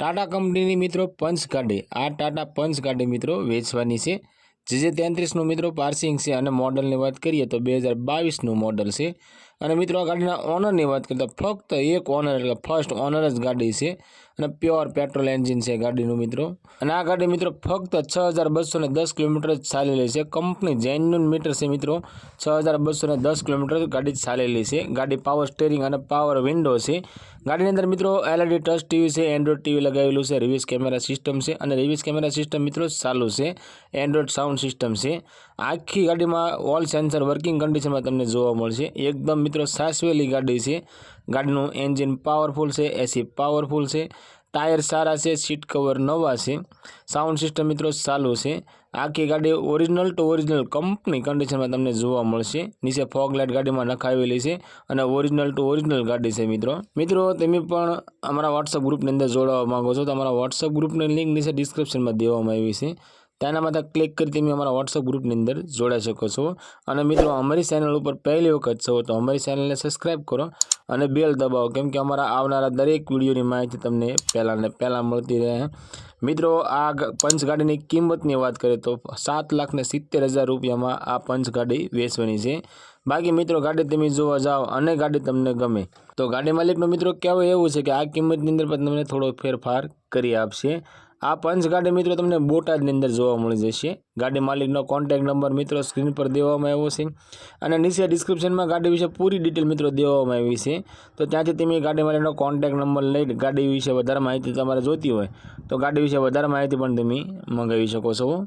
ટાટા કંપનીની મિત્રો પંચ ગાડી આ ટાટા પંચ ગાડી મિત્રો વેચવાની છે. જે જે તેત્રીસનું મિત્રો પાર્સિંગ છે અને મોડલની વાત કરીએ તો બે હજાર બાવીસનું મોડલ છે. અને મિત્રો, આ ગાડીના ઓનરની વાત કરીએ તો ફક્ત એક ઓનર એટલે ફર્સ્ટ ઓનર જ ગાડી છે અને પ્યોર પેટ્રોલ એન્જિન છે ગાડીનું મિત્રો. અને આ ગાડી મિત્રો ફક્ત છ હજાર બસો ને દસ કિલોમીટર જ ચાલેલી છે. કંપની જેન્યુન મીટર છે મિત્રો. છ હજાર બસો ને દસ કિલોમીટર ગાડી ચાલેલી છે. ગાડી પાવર સ્ટેરિંગ અને પાવર વિન્ડો છે. ગાડીની અંદર મિત્રો એલઈડી ટચ ટીવી છે એન્ડ્રોઇડ ટીવી લગાવેલું છે રિવિઝ કેમેરા સિસ્ટમ છે અને રિવિઝ કેમેરા સિસ્ટમ મિત્રો ચાલુ છે. એન્ડ્રોઇડ સાઉન્ડ સિસ્ટમ છે. આખી ગાડીમાં ઓલ સેન્સર વર્કિંગ કન્ડિશનમાં તમને જોવા મળશે. એકદમ મિત્રો સાસવેલી ગાડી છે. ગાડીનું એન્જિન પાવરફુલ છે, એસી પાવરફુલ છે, ટાયર સારા છે, સીટ કવર નવા છે. સાઉન્ડ સિસ્ટમ મિત્રો ચાલુ છે. આખી ગાડી ઓરિજિનલ ટુ ઓરિજિનલ કંપની કન્ડિશનમાં તમને જોવા મળશે. નીચે ફોગ લાઇટ ગાડીમાં નખાવેલી છે અને ઓરિજિનલ ટુ ઓરિજિનલ ગાડી છે મિત્રો. મિત્રો, તમે પણ અમારા વોટ્સઅપ ગ્રુપની અંદર જોડાવા માંગો છો તો અમારા વોટ્સઅપ ગ્રુપની લિંક નીચે ડિસ્ક્રિપ્શનમાં દેવામાં આવી છે. તેના માટે ક્લિક કરી તમે અમારા વોટ્સઅપ ગ્રુપની અંદર જોડાઈ શકો છો. અને મિત્રો, અમારી ચેનલ ઉપર પહેલી વખત છો તો અમારી ચેનલને સબસ્ક્રાઈબ કરો અને બેલ દબાવો, કેમ કે અમારા આવનારા દરેક વિડીયોની માહિતી તમને પહેલાં ને પહેલાં મળતી રહે. મિત્રો, આ પંચગાડીની પંચ ગાડીની કિંમતની વાત કરીએ તો સાત લાખને સિત્તેર હજાર રૂપિયામાં આ પંચ ગાડી વેચવાની છે. બાકી મિત્રો, ગાડી તમે જોવા જાઓ અને ગાડી તમને ગમે તો ગાડી માલિકનો મિત્રો, કહેવું એવું છે કે આ કિંમતની અંદર પણ તમને થોડો ફેરફાર કરી આપશે. આ પંચ ગાડી મિત્રો તમને બોટાદની અંદર જોવા મળી જશે. ગાડી માલિકનો કોન્ટેક નંબર મિત્રો સ્ક્રીન પર દેવામાં આવ્યો છે. અને નીચે ડિસ્ક્રિપ્શનમાં ગાડી વિશે પૂરી ડિટેલ મિત્રો દેવામાં આવી છે. તો ત્યાંથી તમે ગાડી માલિકનો કોન્ટેક નંબર લઈ ગાડી વિશે વધારે માહિતી તમારે જોતી હોય, તો ગાડી વિશે વધારે માહિતી પણ તમે મંગાવી શકો છો.